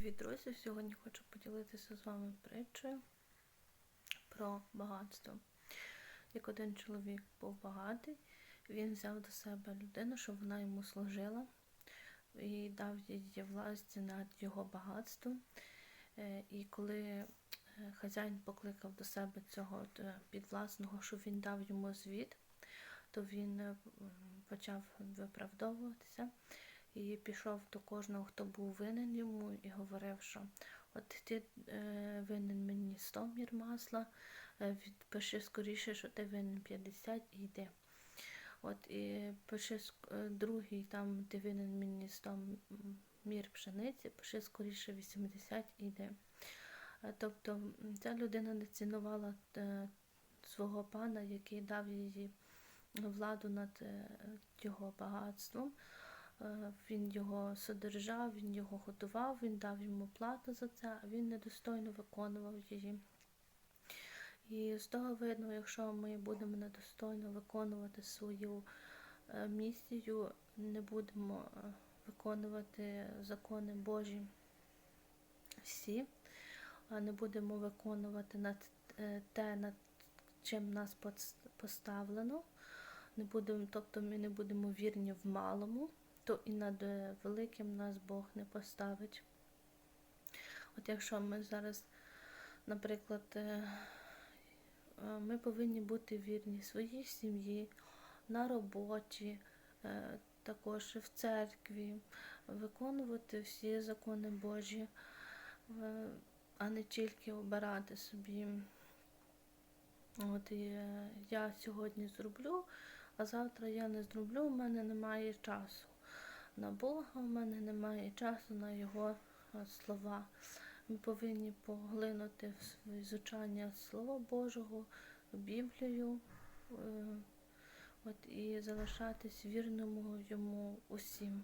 Привіт, друзі! Сьогодні хочу поділитися з вами притчею про багатство. Як один чоловік був багатий, він взяв до себе людину, щоб вона йому служила, і дав їй власть над його багатством. Е, І коли е, хазяїн покликав до себе цього е, підвласного, щоб він дав йому звіт, то він почав виправдовуватися і пішов до кожного, хто був винен йому, і говорив, що от ти е, винен мені 100 мір масла, е, відпиши скоріше, що ти винен 50 і йди. От і пиши е, другий, там ти винен мені 100 мір пшениці, пиши скоріше 80 і йди. Е, Тобто ця людина не цінувала е, свого пана, який дав їй владу над е, його багатством. Е, Він його содержав, він його годував, він дав йому плату за це, а він недостойно виконував її. І з того видно, якщо ми будемо недостойно виконувати свою е, місію, не будемо е, виконувати закони Божі всі, не будемо виконувати над те, над чим нас поставлено, не будемо, тобто ми не будемо вірні в малому, то і над е, великим нас Бог не поставить. От якщо ми зараз, наприклад, е, е, ми повинні бути вірні своїй сім'ї, на роботі, також в церкві, виконувати всі закони Божі, а не тільки обирати собі. От я сьогодні зроблю, а завтра я не зроблю, у мене немає часу на Бога, у мене немає часу на Його е, слова. Ми повинні поглинути в звучання Слова Божого, Біблію, е, от, і залишатись вірному йому усім.